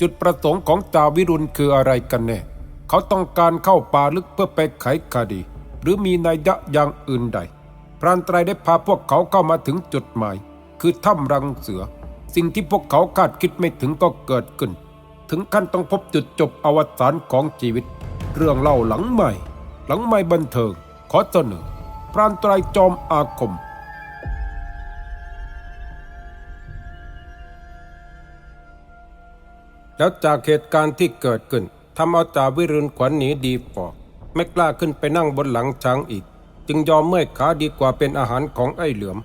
จุดประสงค์ของจาวิรุณคืออะไรกันแน่ เขาต้องการเข้าป่าลึกเพื่อไปไขคดี หรือมีนัยยะอย่างอื่นใด พรานไตรได้พาพวกเขาเข้ามาถึงจุดหมาย คือถ้ำรังเสือ สิ่งที่พวกเขาคาดคิดไม่ถึงก็เกิดขึ้น ถึงขั้นต้องพบจุดจบอวสานของชีวิต เรื่องเล่าหลังใหม่ หลังใหม่บันเทิงขอเสนอพรานไตรจอมอาคม แล้วจากเหตุการณ์ที่เกิดขึ้นทำเอาจ่าวิรุณขวัญหนีดีฟอกไม่กล้าขึ้นไปนั่งบนหลังช้างอีก จึงยอมเมื่อยขาดีกว่าเป็นอาหารของไอ้เหลือม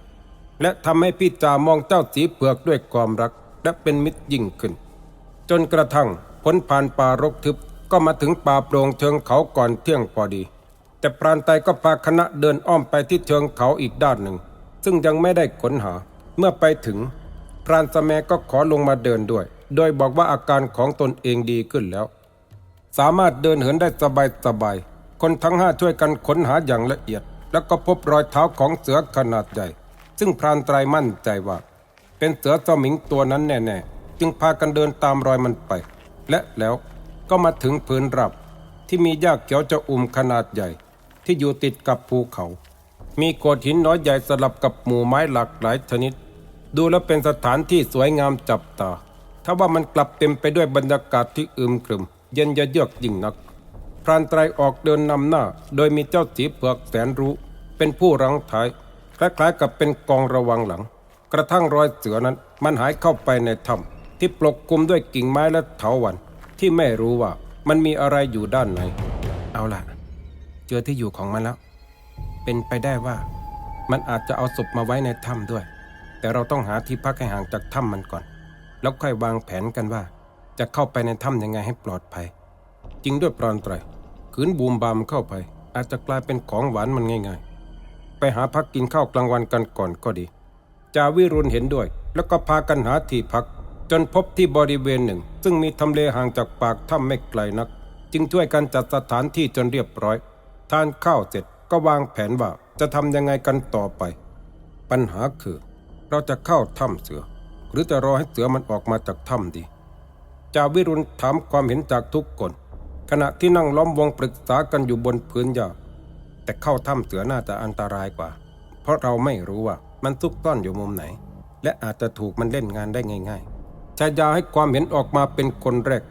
และทำให้พี่จ่ามองเจ้าสีเผือกด้วยความรัก และเป็นมิตรยิ่งขึ้น จนกระทั่งพ้นผ่านป่ารกทึบก็มาถึงป่าโปร่งเชิงเขาก่อนเที่ยงพอดี แต่พรานไตก็พาคณะเดินอ้อมไปที่เชิงเขาอีกด้านหนึ่ง ซึ่งยังไม่ได้ค้นหา เมื่อไปถึง พรานสแมก็ขอลงมาเดินด้วย โดยบอกว่าอาการของตนเองดีขึ้นแล้ว สามารถเดินเหินได้สบายสบาย คนทั้งห้าช่วยกันค้นหาอย่างละเอียด แล้วก็พบรอยเท้าของเสือขนาดใหญ่ ซึ่งพรานไตรมั่นใจว่า เป็นเสือสมิงตัวนั้นแน่ๆ จึงพากันเดินตามรอยมันไป และแล้วก็มาถึงพื้นราบที่มีหญ้าเขียวจะอุ่มขนาดใหญ่ ที่อยู่ติดกับภูเขา มีโขดหินน้อยใหญ่สลับกับหมู่ไม้หลากหลายชนิด ดูแล้วเป็นสถานที่สวยงามจับตา ถ้าว่ามันกลับเต็มไปด้วยบรรยากาศที่อึมครึม เย็นยะเยือกยิ่งนัก พรานไตรออกเดินนำหน้า โดยมีเจ้าสีเผือกแสนรู้ เป็นผู้รังท้าย คล้ายๆกับเป็นกองระวังหลัง กระทั่งรอยเสือนั้นมันหายเข้าไปในถ้ำที่ปกคลุมด้วยกิ่งไม้และเถาวัลย์ที่ไม่รู้ว่ามันมีอะไรอยู่ด้านใน เอาล่ะ เจอที่อยู่ของมันแล้ว เป็นไปได้ว่า มันอาจจะเอาศพมาไว้ในถ้ำด้วย แต่เราต้องหาที่พักให้ห่างจากถ้ำมันก่อน แล้วค่อยวางแผนกันว่า จะเข้าไปในถ้ำยังไงให้ปลอดภัย จริงด้วยปรานไตรขืนบูมบามเข้าไป อาจจะกลายเป็นของหวานมันง่ายๆ ไปหาพักกินข้าวกลางวันกันก่อนก็ดี จาวิรุณเห็นด้วย แล้วก็พากันหาที่พัก จนพบที่บริเวณหนึ่ง ซึ่งมีทำเลห่างจากปากถ้ำไม่ไกลนัก จึงช่วยกันจัดสถานที่จนเรียบร้อย ทานข้าวเสร็จก็วางแผนว่าจะทำยังไงกันต่อไป ปัญหาคือ เราจะเข้าถ้ำเสือ หรือจะรอให้เสือมันออกมาจากถ้ำดีจาวิรุณถามความเห็นจากทุกคน ขณะที่นั่งล้อมวงปรึกษากันอยู่บนพื้นหญ้าแต่เข้าถ้ำเสือน่าจะอันตรายกว่า เพราะเราไม่รู้ว่ามันซุกซ่อนอยู่มุมไหน และอาจจะถูกมันเล่นงานได้ง่าย ๆชายาให้ความเห็นออกมาเป็นคนแรก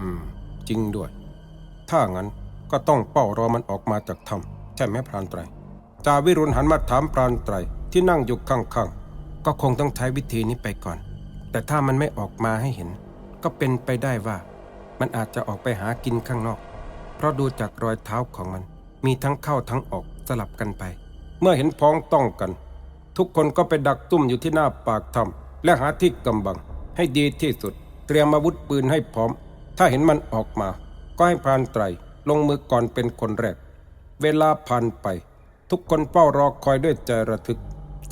อืม จริงด้วย ถ้างั้นก็ต้องเป้ารอมันออกมาจากถ้ำใช่ไหมพรานไตรจาวิรุณหันมาถามพรานไตรที่นั่งอยู่ข้างๆ ก็คงต้องใช้วิธีนี้ไปก่อน แต่ถ้ามันไม่ออกมาให้เห็น ก็เป็นไปได้ว่า มันอาจจะออกไปหากินข้างนอก เพราะดูจากรอยเท้าของมัน มีทั้งเข้าทั้งออกสลับกันไป เมื่อเห็นพ้องต้องกัน ทุกคนก็ไปดักตุ่มอยู่ที่หน้าปากถ้ำและหาที่กำบัง ให้ดีที่สุด เตรียมอาวุธปืนให้พร้อม ถ้าเห็นมันออกมา ก็ให้พรานไตรลงมือก่อนเป็นคนแรก เวลาผ่านไป ทุกคนเฝ้ารอคอยด้วยใจระทึก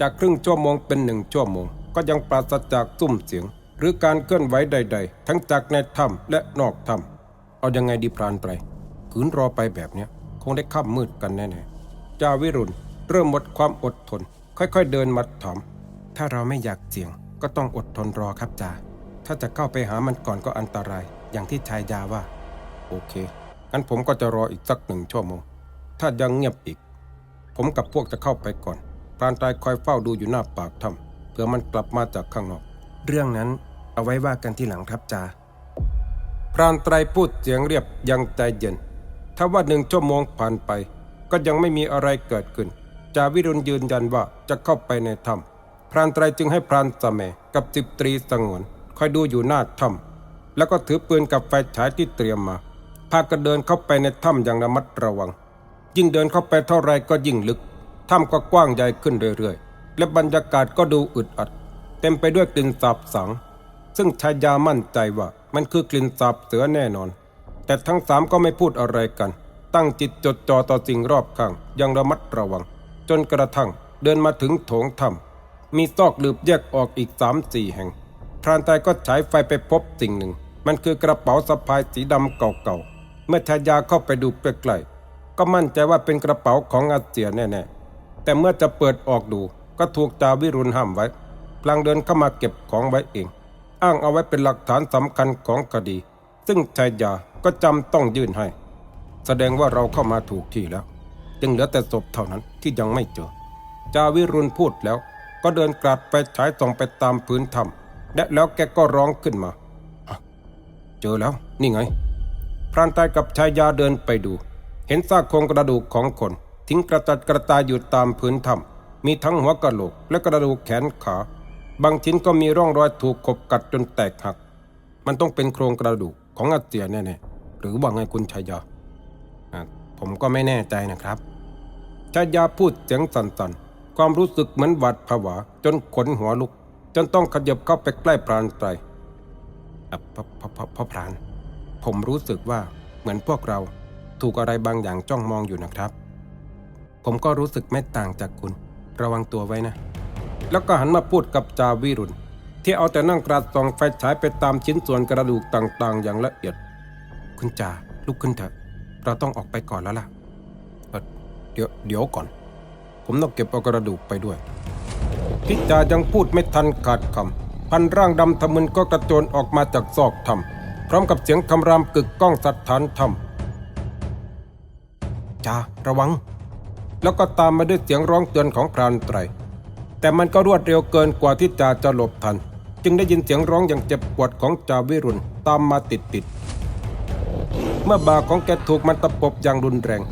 จากครึ่งชั่วโมงเป็นหนึ่งชั่วโมง ก็ยังปราศจากซุ้มเสียง หรือการเคลื่อนไหวใด ๆ ทั้งจากในถ้ำและนอกถ้ำเอายังไงดีพรานไตรขืนรอไปแบบเนี้ยคงได้ค่ำมืดกันแน่ๆจาวิรุณเริ่มหมดความอดทน ค่อยๆเดินมาถามถ้าเราไม่อยากเสี่ยง ก็ต้องอดทนรอครับจาถ้าจะเข้าไปหามันก่อนก็อันตราย อย่างที่ชายยาว่า โอเคงั้นผมก็จะรออีกสักหนึ่งชั่วโมง ถ้ายังเงียบอีก ผมกับพวกจะเข้าไปก่อน รานตายคอยเฝ้าดูอยู่หน้าปากถ้ำเผื่อมันกลับมาจากข้างนอก เรื่องนั้นเอาไว้ว่ากันที่หลังครับจาพรานไตรพูดเสียงเรียบยังใจเย็นถ้าว่าหนึ่งชั่วโมงผ่านไป ก็ยังไม่มีอะไรเกิดขึ้นจาวิรุณยืนยันว่าจะเข้าไปในถ้ำพรานไตรจึงให้พรานสะแมกับสิบตรีสงวนคอยดูอยู่หน้าถ้ำแล้วก็ถือปืนกับไฟฉายที่เตรียมมา พากันเดินเข้าไปในถ้ำอย่างระมัดระวัง ยิ่งเดินเข้าไปเท่าไรก็ยิ่งลึก ถ้ำก็กว้างใหญ่ขึ้นเรื่อยๆ และบรรยากาศก็ดูอึดอัด เต็มไปด้วยกลิ่นสาบสัง ซึ่งชายามั่นใจว่ามันคือกลิ่นสาบเสือแน่นอน แต่ทั้งสามก็ไม่พูดอะไรกัน ตั้งจิตจดจ่อต่อสิ่งรอบข้างย่างระมัดระวัง จนกระทั่งเดินมาถึงโถงถ้ำมีซอกหลืบแยกออกอีกสามสี่แห่ง พรานไตรก็ฉายไฟไปพบสิ่งหนึ่ง มันคือกระเป๋าสะพายสีดำเก่าๆ เมื่อชายาเข้าไปดูใกล้ๆก็มั่นใจว่าเป็นกระเป๋าของอาเซียแน่ๆ แต่เมื่อจะเปิดออกดูก็ถูกจาวิรุณห้ามไว้ พลางเดินเข้ามาเก็บของไว้เอง อ้างเอาไว้เป็นหลักฐานสำคัญของคดี ซึ่งชายาก็จำต้องยื่นให้ แสดงว่าเราเข้ามาถูกที่แล้ว จึงเหลือแต่ศพเท่านั้นที่ยังไม่เจอ จาวิรุณพูดแล้ว ก็เดินกลัดไปฉายส่องไปตามพื้นถ้ำและแล้วแกก็ร้องขึ้นมา เจอแล้วนี่ไงพรานตายกับชายาเดินไปดู เห็นซากโครงกระดูกของคน ทิ้งกระจัดกระจายอยู่ตามพื้นถ้ำมีทั้งหัวกะโหลกและกระดูกแขนขา บางชิ้นก็มีร่องรอยถูกกบกัดจนแตกหัก มันต้องเป็นโครงกระดูกของอาเจียแน่ๆหรือว่าไงคุณชายาผมก็ไม่แน่ใจนะครับชายาพูดเสียงสั่นๆ ความรู้สึกเหมือนหวาดผวา จนขนหัวลุก จนต้องขยับเข้าไปใกล้พรานไตรอะพพพพพราน ผมรู้สึกว่าเหมือนพวกเราถูกอะไรบางอย่างจ้องมองอยู่นะครับ ผมก็รู้สึกไม่ต่างจากคุณ ระวังตัวไว้นะ แล้วก็หันมาพูดกับจาวิรุณ ที่เอาแต่นั่งกราดส่องไฟฉายไปตามชิ้นส่วนกระดูกต่างๆ อย่างละเอียด คุณจาลุกขึ้นเถอะ เราต้องออกไปก่อนแล้วล่ะเเดี๋ยวเดี๋ยวก่อน ผมต้องเก็บเอากระดูกไปด้วยพิจายังพูดไม่ทันขาดคำพันร่างดำทะมึนก็กระโจนออกมาจากซอกถ้ำพร้อมกับเสียงคำรามกึกก้องสัดฐานถ้ำจาระวัง แล้วก็ตามมาด้วยเสียงร้องเตือนของพรานไตร แต่มันก็รวดเร็วเกินกว่าที่จาจะหลบทัน จึงได้ยินเสียงร้องอย่างเจ็บปวดของจาวิรุณตามมาติดติดเมื่อบ่าของแกถูกมันตะปบอย่างรุนแรง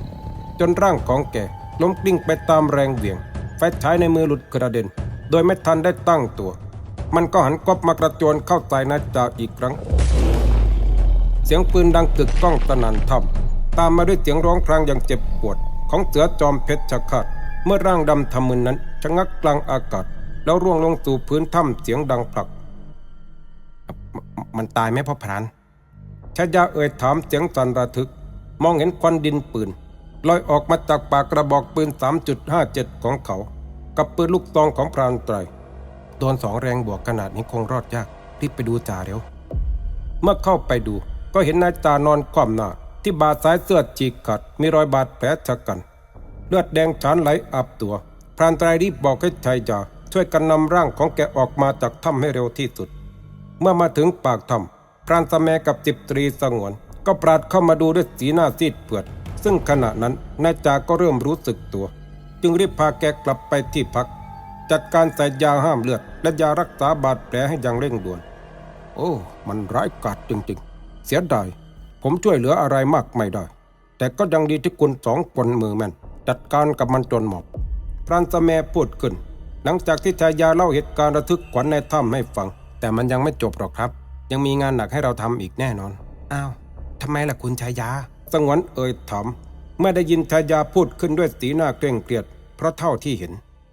จนร่างของแกล้มกลิ้งไปตามแรงเหวี่ยง ไฟฉายในมือหลุดกระเด็น โดยไม่ทันได้ตั้งตัว มันก็หันกบมากระโจนเข้าใส่นายจ่าอีกครั้ง เสียงปืนดังกึกก้องสนั่นถ้ำตามมาด้วยเสียงร้องครางอย่างเจ็บปวด ของเสือจอมเพชรชะคาดเมื่อร่างดำทำมึนนั้นชะงักกลางอากาศ แล้วร่วงลงสู่พื้นถ้ำเสียงดังผลักมมันตายไหมพ่อพรานชายาเอ่ยถามเสียงสันระทึก มองเห็นควันดินปืนลอยออกมาจากปากกระบอกปืน 3.57 ของเขา กับปืนลูกซองของพรานไตรโดนสองแรงบวกขนาดนี้คงรอดยากรีบไปดูจ่าเร็ว เมื่อเข้าไปดูก็เห็นนายจานอนคว่ำหน้า ที่บาดซ้ายเสื้อฉีกขาดมีรอยบาดแผลชะกัน เลือดแดงฉานไหลอาบตัวพรานไตรรีบบอกให้ชายยาช่วยกันนำร่างของแกออกมาจากถ้ำให้เร็วที่สุด เมื่อมาถึงปากถ้ำพรานสแมกับจิบตรีสงวน ก็ปราดเข้ามาดูด้วยสีหน้าซีดเผือด ซึ่งขณะนั้นนายจาก็เริ่มรู้สึกตัว จึงรีบพาแกกลับไปที่พัก จัดการใส่ยาห้ามเลือด และยารักษาบาดแผลให้อย่างเร่งด่วน โอ้ มันร้ายกาจจริงๆ เสียดาย ผมช่วยเหลืออะไรมากไม่ได้ แต่ก็ยังดีที่คุณสองคนมือแม่นจัดการกับมันจนหมอบพรานสแมพูดขึ้น หลังจากที่ชายาเล่าเหตุการณ์ระทึกขวัญในถ้ำให้ฟัง แต่มันยังไม่จบหรอกครับ ยังมีงานหนักให้เราทำอีกแน่นอน อ้าวทำไมล่ะคุณชายา สงวนเอ่ยถามเมื่อได้ยินชายาพูดขึ้นด้วยสีหน้าเคร่งเครียด เพราะเท่าที่เห็น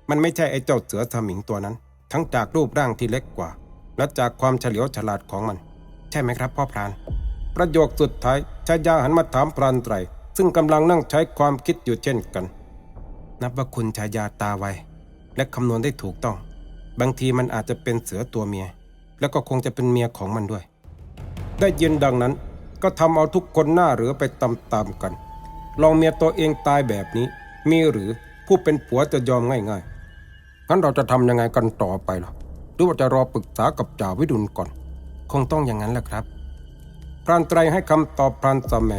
มันไม่ใช่ไอ้เจ้าเสือสมิงตัวนั้น ทั้งจากรูปร่างที่เล็กกว่า และจากความเฉลียวฉลาดของมัน ใช่ไหมครับพ่อพราน ประโยคสุดท้ายชายาหันมาถามพรานไตร ซึ่งกำลังนั่งใช้ความคิดอยู่เช่นกัน นับว่าคุณชายาตาไวและคำนวณได้ถูกต้อง บางทีมันอาจจะเป็นเสือตัวเมีย แล้วก็คงจะเป็นเมียของมันด้วย ได้ยินดังนั้นก็ทำเอาทุกคนหน้าเหรือไปตามๆกัน ลองเมียตัวเองตายแบบนี้ มีหรือผู้เป็นผัวจะยอมง่ายๆ งั้นเราจะทำยังไงกันต่อไปล่ะหรือว่าจะรอปรึกษากับจ่าวิดุลก่อน คงต้องอย่างนั้นแหละครับ พรานไตรให้คำตอบพรานสแม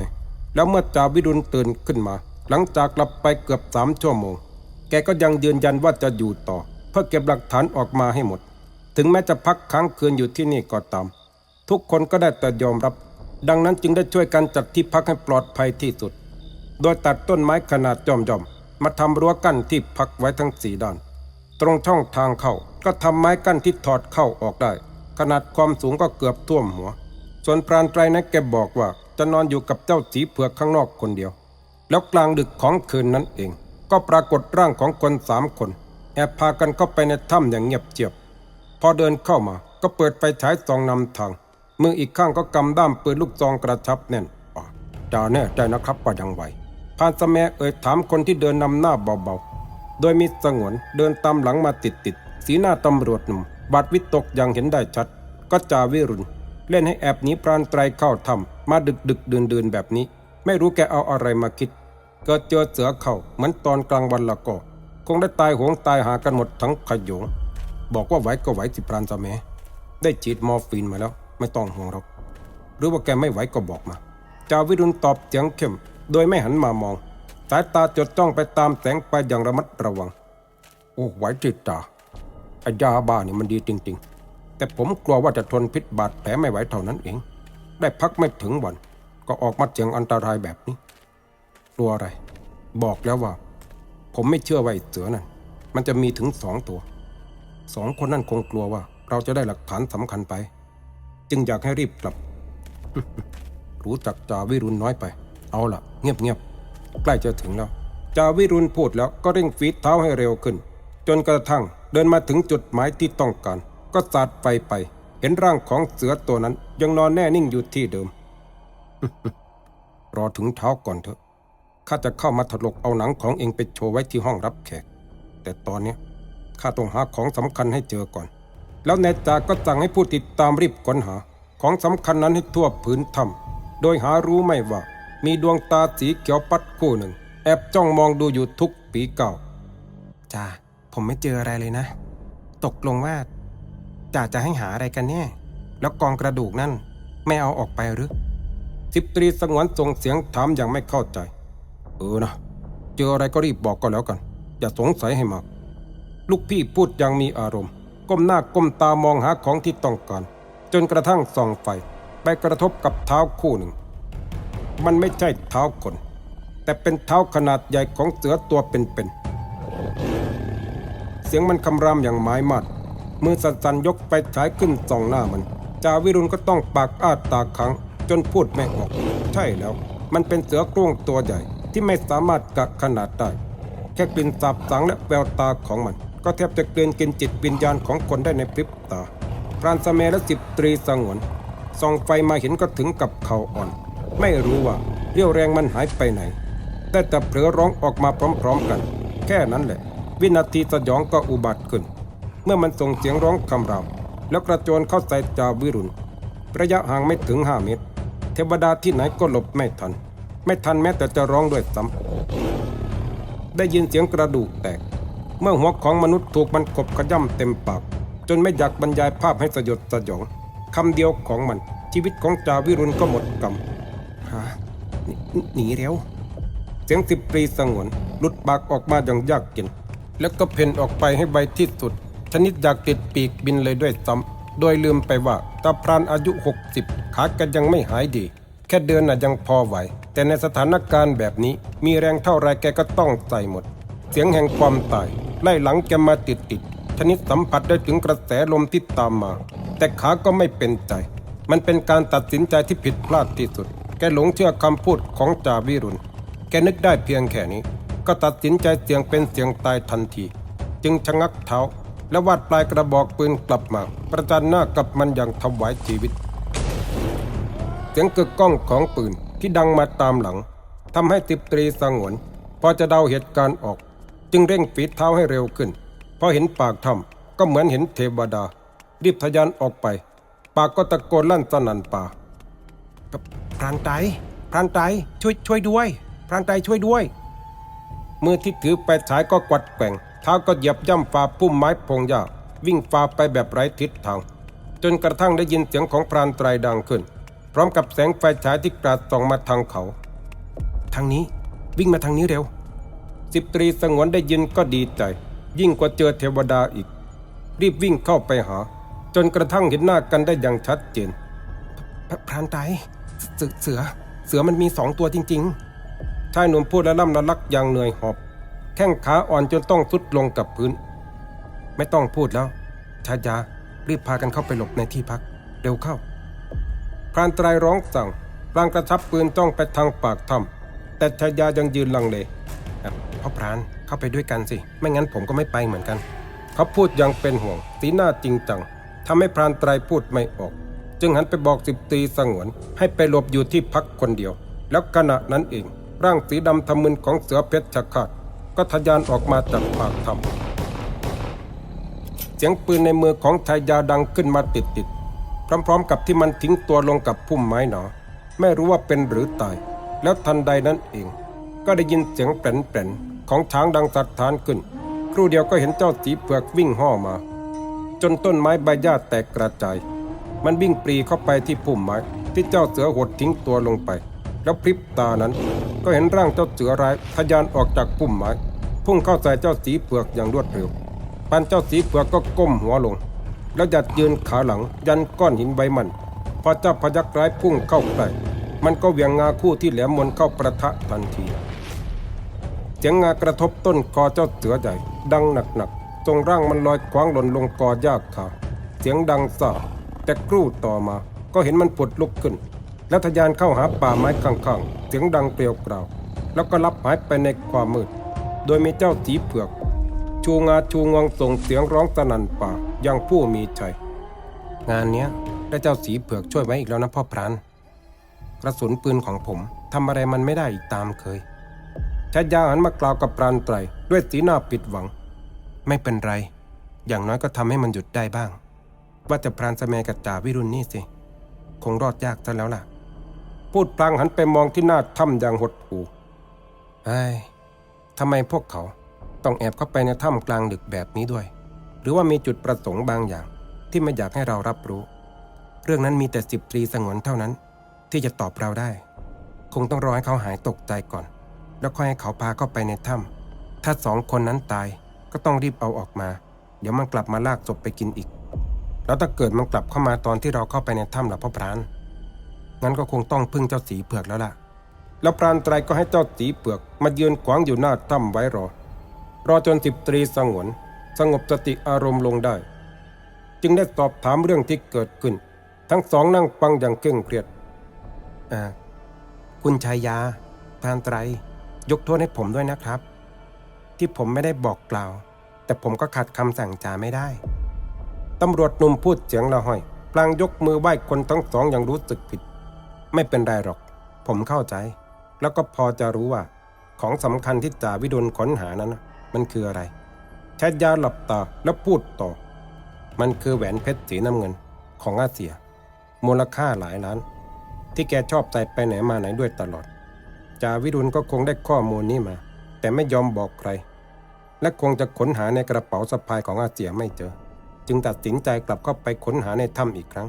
แล้วเมื่อจ่าวิดุลตื่นขึ้นมา หลังจากกลับไปเกือบสามชั่วโมง แกก็ยังยืนยันว่าจะอยู่ต่อ เพื่อเก็บหลักฐานออกมาให้หมด ถึงแม้จะพักค้างคืนอยู่ที่นี่ก็ตาม ทุกคนก็ได้แต่ยอมรับ ดังนั้นจึงได้ช่วยกันจัดที่พักให้ปลอดภัยที่สุด โดยตัดต้นไม้ขนาดจอมๆมาทำรั้วกั้นที่พักไว้ทั้งสี่ด้าน ตรงช่องทางเข้าก็ทำไม้กั้นที่ถอดเข้าออกได้ ขนาดความสูงก็เกือบท่วมหัว ส่วนพรานไตรนั้นแกบอกว่าจะนอนอยู่กับเจ้าสีเผือกข้างนอกคนเดียว แล้วกลางดึกของคืนนั้นเอง ก็ปรากฏร่างของคนสามคน แอบพากันเข้าไปในถ้ำอย่างเงียบเจียบ พอเดินเข้ามาก็เปิดไฟฉายส่องนำทาง มืออีกข้างก็กำด้ามปืนลูกซองกระชับแน่นอะจ่าแน่ใจนะครับว่ายังไหวพานสแมเอ่ยถามคนที่เดินนำหน้าเบาๆ โดยมีสงวนเดินตามหลังมาติดๆ สีหน้าตำรวจหนุ่มบาดวิตกอย่างเห็นได้ชัด ก็จ่าวิรุณ เล่นให้แอบหนีพรานไตรเข้าถ้ำมาดึกดึกเดินเดินแบบนี้ ไม่รู้แกเอาอะไรมาคิด เกิดเจอเสือเข้าเหมือนตอนกลางวันละก็คงได้ตายโหงตายหากันหมดทั้งขยง บอกว่าไหวก็ไหวสิพรานสแมได้ฉีดมอร์ฟีนมาแล้ว ไม่ต้องห่วงหรอก หรือว่าแกไม่ไหวก็บอกมาจาวิรุณตอบเสียงเข้ม โดยไม่หันมามอง สายตาจดจ้องไปตามแสงไฟอย่างระมัดระวัง โอ้ไหวจิตตาอ้ยาบ้านี่มันดีจริง ๆ แต่ผมกลัวว่าจะทนพิษบาดแผลไม่ไหวเท่านั้นเอง ได้พักไม่ถึงวัน ก็ออกมาเจียงอันตรายแบบนี้ กลัวอะไร บอกแล้วว่า ผมไม่เชื่อว่าไอ้เสือนั่นมันจะมีถึงสองตัว สองคนนั่นคงกลัวว่า เราจะได้หลักฐานสำคัญไป จึงอยากให้รีบกลับ รู้จักจาวิรุณน้อยไป เอาล่ะ เงียบเงียบๆใกล้จะถึงแล้วจาวิรุณพูดแล้วก็เร่งฝีเท้าให้เร็วขึ้น จนกระทั่งเดินมาถึงจุดหมายที่ต้องการ ก็สาดไฟไป เห็นร่างของเสือตัวนั้น ยังนอนแน่นิ่งอยู่ที่เดิม รอถึงเช้าก่อนเถอะข้าจะเข้ามาถลกเอาหนังของเองไปโชว์ไว้ที่ห้องรับแขก แต่ตอนนี้ข้าต้องหาของสำคัญให้เจอก่อน แล้วนายจาก็สั่งให้ผู้ติดตามรีบค้นหา ของสำคัญนั้นให้ทั่วผืนถ้ำโดยหารู้ไม่ว่า มีดวงตาสีเขียวปัดคู่หนึ่ง แอบจ้องมองดูอยู่ทุกปีเก่าจ่าผมไม่เจออะไรเลยนะ ตกลงว่า จ่าจะให้หาอะไรกันแน่ แล้วกองกระดูกนั่น ไม่เอาออกไปหรือสิบตรีสงวนส่งเสียงถามอย่างไม่เข้าใจ เออนะเจออะไรก็รีบบอกก็แล้วกัน อย่าสงสัยให้มาก ลูกพี่พูดอย่างมีอารมณ์ ก้มหน้าก้มตามองหาของที่ต้องการ จนกระทั่งส่องไฟ ไปกระทบกับเท้าคู่หนึ่ง มันไม่ใช่เท้าคน แต่เป็นเท้าขนาดใหญ่ของเสือตัวเป็นๆเสียงมันคำรามอย่างไม้มัด มือสั่นๆยกไปฉายขึ้นส่องหน้ามัน จาวิรุณก็ต้องปากอ้าตาค้างจนพูดไม่ออก ใช่แล้ว มันเป็นเสือโคร่งตัวใหญ่ที่ไม่สามารถกะขนาดได้ แค่กลิ่นสาบสังและแววตาของมัน ก็แทบจะเกินกินจิตวิญญาณของคนได้ในพริบตาพรานสเมและสิบตรีสงวนส่องไฟมาเห็นก็ถึงกับเข่าอ่อน ไม่รู้ว่าเรี่ยวแรงมันหายไปไหน แต่แต่เผลอร้องออกมาพร้อมๆกัน แค่นั้นแหละ วินาทีสยองก็อุบัติขึ้น เมื่อมันส่งเสียงร้องคำรามแล้วกระโจนเข้าใส่จาวิรุณระยะห่างไม่ถึงห้าเมตร เทวดาที่ไหนก็หลบไม่ทัน ไม่ทันแม้แต่จะร้องด้วยซ้ำได้ยินเสียงกระดูกแตก เมื่อหัวของมนุษย์ถูกมันขบขย่ำเต็มปาก จนไม่อยากบรรยายภาพให้สยดสยองคำเดียวของมัน ชีวิตของจาวิรุณก็หมดกรรมฮะหนีเร็วเสียงสิบตรีสงวนหลุดปากออกมาอย่างยากเย็นแล้วก็เพ่นออกไปให้ไวที่สุด ชนิดอยากติดปีกบินเลยด้วยซ้ำโดยลืมไปว่าตาพรานอายุ 60 ขาแกยังไม่หายดี แค่เดินน่ะยังพอไหว แต่ในสถานการณ์แบบนี้มีแรงเท่าไรแกก็ต้องใส่หมด เสียงแห่งความตาย ไล่หลังแกมาติดติดๆชนิดสัมผัสได้ถึงกระแสลมที่ตามมา แต่ขาก็ไม่เป็นใจ มันเป็นการตัดสินใจที่ผิดพลาดที่สุด แกหลงเชื่อคำพูดของจาวิรุณ แกนึกได้เพียงแค่นี้ ก็ตัดสินใจเสียงเป็นเสียงตายทันที จึงชะงักเท้า และวาดปลายกระบอกปืนกลับมา ประจันหน้ากับมันอย่างถวายชีวิต เสียงกึกก้องของปืนที่ดังมาตามหลังทำให้ติบตรีสงวน พอจะเดาเหตุการณ์ออก จึงเร่งฝีเท้าให้เร็วขึ้น พอเห็นปากถ้ำก็เหมือนเห็นเทวดา รีบทะยานออกไป ปากก็ตะโกนลั่นสนั่นป่าพรานไตพรานไตช่วยช่วยด้วย พรานไตช่วยด้วย มือที่ถือไปฉายก็กวัดแกว่งเท้าก็เหยียบย่ำฝ่าพุ่มไม้พงหญ้าวิ่งฝ่าไปแบบไร้ทิศทาง จนกระทั่งได้ยินเสียงของพรานไตรดังขึ้น พร้อมกับแสงไฟฉายที่กราดส่องมาทางเขา ทางนี้วิ่งมาทางนี้เร็ว สิบตรีสงวนได้ยินก็ดีใจ ยิ่งกว่าเจอเทวดาอีก รีบวิ่งเข้าไปหา จนกระทั่งเห็นหน้ากันได้อย่างชัดเจนพรานไตเสือเสือเสือมันมีสองตัวจริง ๆ ชายหนุ่มพูดและล่ำละลักอย่างเหนื่อยหอบ แข้งขาอ่อนจนต้องสุดลงกับพื้น ไม่ต้องพูดแล้วชายารีบพากันเข้าไปหลบในที่พัก เร็วเข้าพรานตรายร้องสั่งพลางกระชับปืนจ้องไปทางปากถ้ำแต่ชายายังยืนลังเลเอ่อพ่อพรานเข้าไปด้วยกันสิ ไม่งั้นผมก็ไม่ไปเหมือนกัน เขาพูดย่างเป็นห่วง สีหน้าจริงจังทำให้พรานไตรพูดไม่ออก จึงหันไปบอกสิบตรีสงวน ให้ไปหลบอยู่ที่พักคนเดียว แล้วขณะนั้นเอง ร่างสีดำทำมึนของเสือเพชรชะคาดก็ทะยานออกมาจากปากถ้ำเสียงปืนในมือของชายยาดังขึ้นมาติดติดพร้อมๆ กับที่มันทิ้งตัวลงกับพุ่มไม้หนาไม่รู้ว่าเป็นหรือตาย แล้วทันใดนั้นเอง ก็ได้ยินเสียงแปลนๆของช้างดังสัดทานขึ้น ครู่เดียวก็เห็นเจ้าสีเผือกวิ่งห่อมา จนต้นไม้ใบหญ้าแตกกระจาย มันวิ่งปรีเข้าไปที่พุ่มไม้ที่เจ้าเสือหดทิ้งตัวลงไป แล้วพริบตานั้น ก็เห็นร่างเจ้าเสือร้ายทะยานออกจากพุ่มไม้พุ่งเข้าใส่เจ้าสีเผือกอย่างรวดเร็วปันเจ้าสีเผือกก็ก้มหัวลง แล้วหยัดยืนขาหลังยันก้อนหินใบมันพอเจ้าพยักร้ายพุ่งเข้าใกล้มันก็เหวียงงาคู่ที่แหลมมนเข้าประทะทันทีเสียงงากระทบต้นคอเจ้าเสือใหญ่ดังหนักๆตรงร่างมันลอยคว้างหล่นลงกอหญ้าขาเสียงดังซ่าแต่ครู่ต่อมาก็เห็นมันผุดลุกขึ้น แล้วทะยานเข้าหาป่าไม้ข้างๆเสียงดังเปรียวกราว แล้วก็ลับหายไปในความมืด โดยมีเจ้าสีเผือก ชูงาชูงวงส่งเสียงร้องสนั่นป่าอย่างผู้มีชัยงานเนี้ยได้เจ้าสีเผือกช่วยไว้อีกแล้วนะพ่อพรานกระสุนปืนของผมทำอะไรมันไม่ได้อีกตามเคยชายาหันมากล่าวกับปราณไตรด้วยสีหน้าผิดหวัง ไม่เป็นไร อย่างน้อยก็ทำให้มันหยุดได้บ้าง ว่าแต่พรานสแมกับจ่าวิรุณนี่สิ คงรอดยากซะแล้วล่ะ พูดพลางหันไปมองที่หน้าถ้ำอย่างหดหู่เฮ้ทำไมพวกเขาต้องแอบเข้าไปในถ้ำกลางดึกแบบนี้ด้วย หรือว่ามีจุดประสงค์บางอย่างที่ไม่อยากให้เรารับรู้ เรื่องนั้นมีแต่สิบตรีสงวนเท่านั้น ที่จะตอบเราได้ คงต้องรอให้เขาหายตกใจก่อน แล้วค่อยให้เขาพาเข้าไปในถ้ำถ้าสองคนนั้นตายก็ต้องรีบเอาออกมา เดี๋ยวมันกลับมาลากศพไปกินอีก แล้วถ้าเกิดมันกลับเข้ามาตอนที่เราเข้าไปในถ้ำหล่ะพ่อพราน งั้นก็คงต้องพึ่งเจ้าสีเผือกแล้วล่ะ แล้วพรานไตรก็ให้เจ้าสีเผือกมายืนขวางอยู่หน้าถ้ำไว้รอ รอจนสิบตรีสงวน สงบสติอารมณ์ลงได้ จึงได้สอบถามเรื่องที่เกิดขึ้น ทั้งสองนั่งฟังอย่างเคร่งเครียดอ่าคุณชายาพรานไตร ยกโทษให้ผมด้วยนะครับ ที่ผมไม่ได้บอกกล่าว แต่ผมก็ขัดคำสั่งจ่าไม่ได้ตำรวจหนุ่มพูดเสียงละห้อยพลางยกมือไหว้คนทั้งสองอย่างรู้สึกผิด ไม่เป็นไรหรอก ผมเข้าใจ แล้วก็พอจะรู้ว่า ของสำคัญที่จ่าวิดุลค้นหานั้น มันคืออะไรชายาหลับตาแล้วพูดต่อ มันคือแหวนเพชรสีน้ำเงินของอาเซีย มูลค่าหลายล้าน ที่แกชอบใส่ไปไหนมาไหนด้วยตลอดจาวิรุณก็คงได้ข้อมูลนี้มา แต่ไม่ยอมบอกใคร และคงจะค้นหาในกระเป๋าสะพายของอาเจียไม่เจอ จึงตัดสินใจกลับเข้าไปค้นหาในถ้ำอีกครั้ง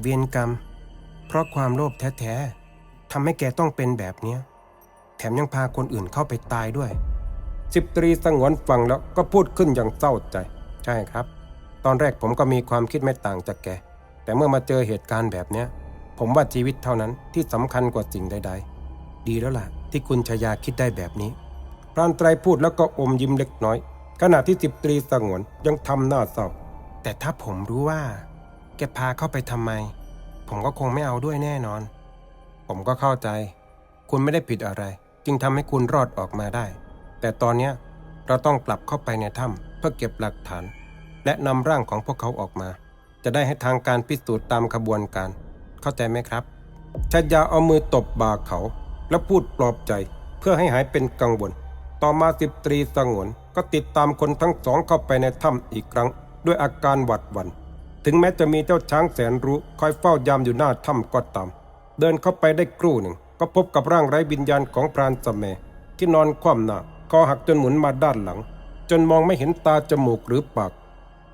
เวียนกรรม เพราะความโลภแท้ๆทำให้แกต้องเป็นแบบเนี้ย แถมยังพาคนอื่นเข้าไปตายด้วยสิบตรีสงวนฟังแล้วก็พูดขึ้นอย่างเศร้าใจ ใช่ครับ ตอนแรกผมก็มีความคิดไม่ต่างจากแก แต่เมื่อมาเจอเหตุการณ์แบบเนี้ย ผมว่าชีวิตเท่านั้นที่สำคัญกว่าสิ่งใด ๆ ดีแล้วล่ะ ที่คุณชายาคิดได้แบบนี้พรานไตรพูดแล้วก็อมยิ้มเล็กน้อย ขณะที่สิบตรีสงวนยังทำหน้าเศร้าแต่ถ้าผมรู้ว่า แกพาเข้าไปทำไม ผมก็คงไม่เอาด้วยแน่นอน ผมก็เข้าใจ คุณไม่ได้ผิดอะไร จึงทำให้คุณรอดออกมาได้ แต่ตอนนี้เราต้องกลับเข้าไปในถ้ำเพื่อเก็บหลักฐาน และนำร่างของพวกเขาออกมา จะได้ให้ทางการพิสูจน์ตามขบวนการ เข้าใจไหมครับชายาเอามือตบบ่าเขา แล้วพูดปลอบใจเพื่อให้หายเป็นกังวล ต่อมาสิบตรีสงวนก็ติดตามคนทั้งสองเข้าไปในถ้ำอีกครั้ง ด้วยอาการหวัดหวัน่น ถึงแม้จะมีเจ้าช้างแสนรู้คอยเฝ้ายามอยู่หน้าถ้ำก็ตาม เดินเข้าไปได้ครู่หนึ่ง ก็พบกับร่างไร้วิญญาณของพรานสมเมที่นอนคว่ำหน้าคอหักจนหมุนมาด้านหลัง จนมองไม่เห็นตาจมูกหรือปาก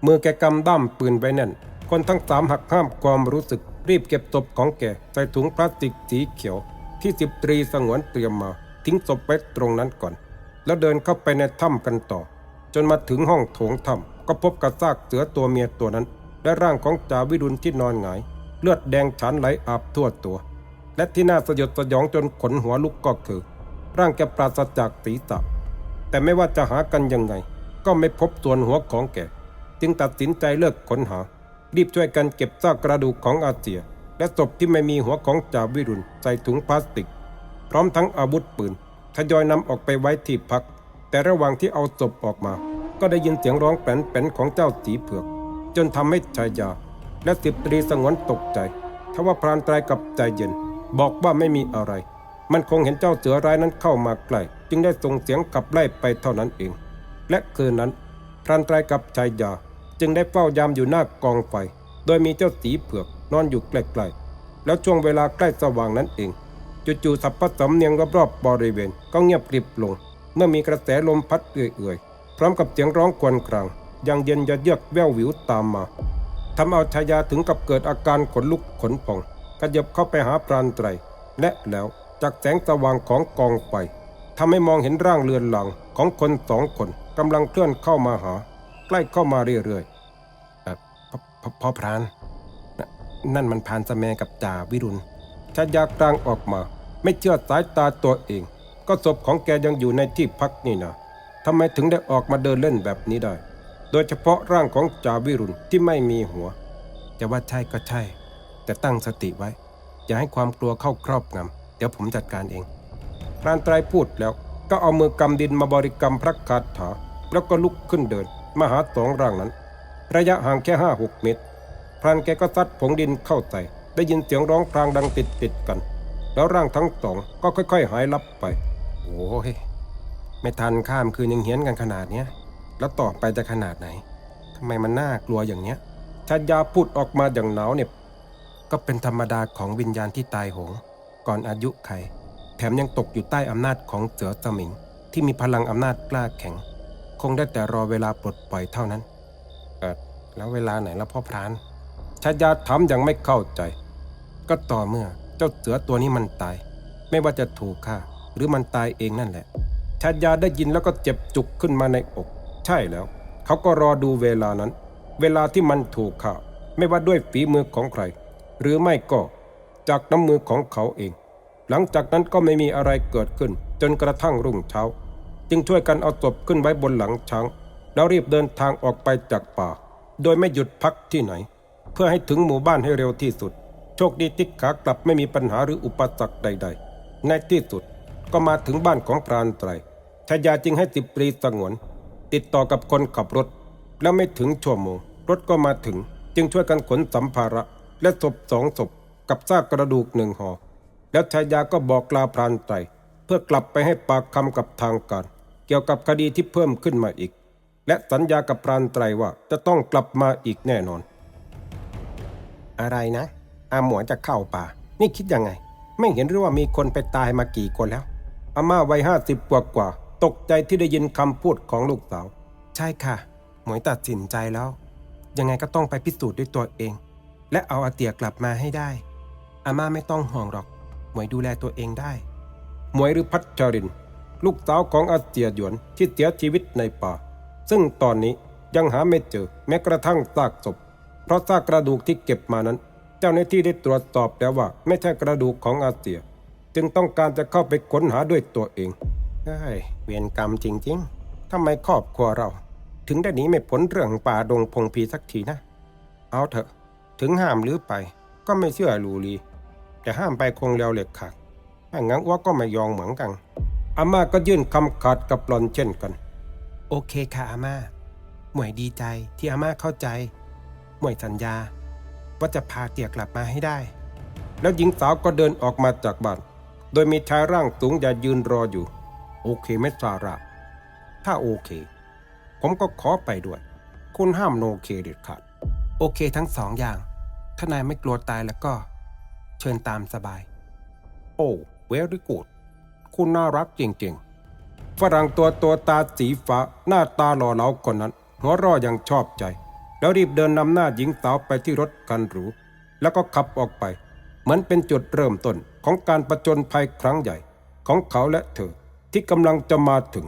มือแกกำด้ามปืนไว้แน่น คนทั้งสามหักห้ามความรู้สึก รีบเก็บศพของแกใส่ถุงพลาสติกสีเขียว ที่สิบตรีสงวนเตรียมมา ทิ้งศพไว้ตรงนั้นก่อน แล้วเดินเข้าไปในถ้ำกันต่อ จนมาถึงห้องโถงถ้ำก็พบกับซากเสือตัวเมียตัวนั้น และร่างของจ่าวิรุณที่นอนหงาย เลือดแดงฉานไหลอาบทั่วตัว และที่น่าสยดสยองจนขนหัวลุกก็คือ ร่างแกปราศจากศีรษะแต่ไม่ว่าจะหากันยังไง ก็ไม่พบส่วนหัวของแกจึงตัดสินใจเลิกค้นหา รีบช่วยกันเก็บซากกระดูกของอาเซีย และศพที่ไม่มีหัวของจ่าวิรุณใส่ถุงพลาสติก พร้อมทั้งอาวุธปืนทยอยนำออกไปไว้ที่พัก แต่ระหว่างที่เอาศพออกมา ก็ได้ยินเสียงร้องแป้นๆของเจ้าสีเผือก จนทำให้ชายา และสิบตรีสงวนตกใจทว่าพรานไตรกับใจเย็น บอกว่าไม่มีอะไร มันคงเห็นเจ้าเสือร้ายนั้นเข้ามาใกล้จึงได้ส่งเสียงขับไล่ไปเท่านั้นเอง และคืนนั้นพรานไตรกับชายา จึงได้เฝ้ายามอยู่หน้ากองไฟ โดยมีเจ้าสีเผือกนอนอยู่ใกล้ๆแล้วช่วงเวลาใกล้สว่างนั้นเองจู่ๆสัพพะสำเนียงรอบๆบริเวณก็เงียบกริบลง เมื่อมีกระแสลมพัดเอื่อยๆ พร้อมกับเสียงร้องควญคราง ยังเย็นยะเยือกแววหวิวตามมาทำเอาชายาถึงกับเกิดอาการขนลุกขนพองกระยบเข้าไปหาพรานไตร และแล้วจากแสงสว่างของกองไฟทำให้มองเห็นร่างเลือนหลังของคนสองคนกำลังเคลื่อนเข้ามาหา ใกล้เข้ามาเรื่อยๆเอ่อพพพ่อพรานนนั่นมันพรานสะแมกับจ่าวิรุณชายากลางออกมา ไม่เชื่อสายตาตัวเอง ก็ศพของแกยังอยู่ในที่พักนี่นะทำไมถึงได้ออกมาเดินเล่นแบบนี้ได้ โดยเฉพาะร่างของจาวิรุณที่ไม่มีหัว จะว่าใช่ก็ใช่ แต่ตั้งสติไว้ อย่าให้ความกลัวเข้าครอบงำเดี๋ยวผมจัดการเองพรานไตรพูดแล้วก็เอามือกำดินมาบริกรรมพระคาถาแล้วก็ลุกขึ้นเดินมาหาสองร่างนั้น ระยะห่างแค่ห้าหกเมตรพรานแกก็ซัดผงดินเข้าใส่ได้ยินเสียงร้องพรางดังติดติดกัน แล้วร่างทั้งสองก็ค่อย ๆ หายลับไป โอ้ยไม่ทันข้ามคืนยังเฮี้ยนกันขนาดเนี้ย แล้วต่อไปจะขนาดไหนทำไมมันน่ากลัวอย่างเนี้ยชายาพูดออกมาอย่างหนาวเหน็บก็เป็นธรรมดาของวิญญาณที่ตายโหง ก่อนอายุไข แถมยังตกอยู่ใต้อำนาจของเสือสมิง ที่มีพลังอำนาจกล้าแข็ง คงได้แต่รอเวลาปลดปล่อยเท่านั้น เออแล้วเวลาไหนละพ่อพรานชายาถามอย่างไม่เข้าใจ ก็ต่อเมื่อเจ้าเสือตัวนี้มันตาย ไม่ว่าจะถูกฆ่าหรือมันตายเองนั่นแหละชายาได้ยินแล้วก็เจ็บจุกขึ้นมาในอก ใช่แล้ว เขาก็รอดูเวลานั้น เวลาที่มันถูกฆ่าไม่ว่าด้วยฝีมือของใคร หรือไม่ก็จากน้ำมือของเขาเอง หลังจากนั้นก็ไม่มีอะไรเกิดขึ้น จนกระทั่งรุ่งเช้า จึงช่วยกันเอาศพขึ้นไว้บนหลังช้าง แล้วรีบเดินทางออกไปจากป่า โดยไม่หยุดพักที่ไหน เพื่อให้ถึงหมู่บ้านให้เร็วที่สุด โชคดีที่ขากลับไม่มีปัญหาหรืออุปสรรคใด ๆ ในที่สุดก็มาถึงบ้านของพรานไตรชายาจึงให้สิบตรีสงวน ติดต่อกับคนขับรถ แล้วไม่ถึงชั่วโมง รถก็มาถึง จึงช่วยกันขนสัมภาระ และศพสองศพกับซากกระดูกหนึ่งห่อแล้วชายาก็บอกลาพรานไตรเพื่อกลับไปให้ปากคำกับทางการ เกี่ยวกับคดีที่เพิ่มขึ้นมาอีก และสัญญากับพรานไตรว่าจะต้องกลับมาอีกแน่นอน อะไรนะ อาหมวยจะเข้าป่า นี่คิดยังไง ไม่เห็นหรือว่ามีคนไปตายมากี่คนแล้วอาม่าวัยห้าสิบกว่ากว่า ตกใจที่ได้ยินคำพูดของลูกสาว ใช่ค่ะ หมวยตัดสินใจแล้ว ยังไงก็ต้องไปพิสูจน์ด้วยตัวเอง และเอาอาเตียกลับมาให้ได้ อาม่าไม่ต้องห่วงหรอก หมวยดูแลตัวเองได้ หมวยหรือพัชริน ลูกสาวของอาเตียหยวนที่เสียชีวิตในป่า ซึ่งตอนนี้ยังหาไม่เจอแม้กระทั่งซากศพ เพราะซากกระดูกที่เก็บมานั้น เจ้าหน้าที่ได้ตรวจสอบแล้วว่าไม่ใช่กระดูกของอาเตีย จึงต้องการจะเข้าไปค้นหาด้วยตัวเองเฮ้ย เวียนกรรมจริง ๆทำไมครอบครัวเรา ถึงได้หนีไม่พ้นเรื่องป่าดงพงพีสักทีนะ เอาเถอะ ถึงห้ามหรือไป ก็ไม่เชื่อลูลี แต่ห้ามไปคงเร็วเหล็กขาดถ้างั้นอ้วก็ไม่ยองเหมือนกัน อาม่าก็ยื่นคำขาดกับหลอนเช่นกัน โอเคค่ะอาม่า หมวยดีใจที่อาม่าเข้าใจ หมวยสัญญา ว่าจะพาเตี่ยกลับมาให้ได้ แล้วหญิงสาวก็เดินออกมาจากบ้าน โดยมีชายร่างสูงใหญ่ยืนรออยู่ โอเคไหมซาร่าถ้าโอเค ผมก็ขอไปด้วย คุณห้ามโนเคเด็ดขาดโอเคทั้งสองอย่าง ถ้านายไม่กลัวตายแล้วก็ เชิญตามสบาย โอ้เวรี่กูดคุณน่ารักจริงๆ ฝรั่งตัวตัวตาสีฟ้า หน้าตาหล่อเหลาคนนั้น หัวเร่ออย่างชอบใจ แล้วรีบเดินนำหน้าหญิงสาวไปที่รถคันหรู แล้วก็ขับออกไป เหมือนเป็นจุดเริ่มต้นของการประจนภัยครั้งใหญ่ของเขาและเธอ ที่กำลังจะมาถึง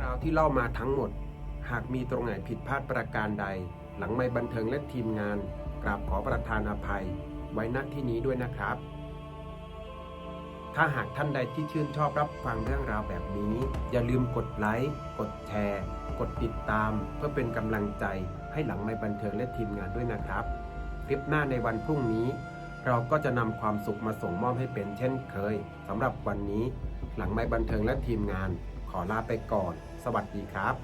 ราวที่เล่ามาทั้งหมด หากมีตรงไหนผิดพลาดประการใด หลังไม่บันเทิงและทีมงานกราบขอประทานอภัย ไว้ณที่นี้ด้วยนะครับ ถ้าหากท่านใดที่ชื่นชอบรับฟังเรื่องราวแบบนี้ อย่าลืมกดไลค์ กดแชร์ กดติดตาม เพื่อเป็นกำลังใจ ให้หลังไม่บันเทิงและทีมงานด้วยนะครับ คลิปหน้าในวันพรุ่งนี้ เราก็จะนำความสุขมาส่งมอบให้เป็นเช่นเคยสำหรับวันนี้ หลังไม่บันเทิงและทีมงาน ขอลาไปก่อน สวัสดีครับ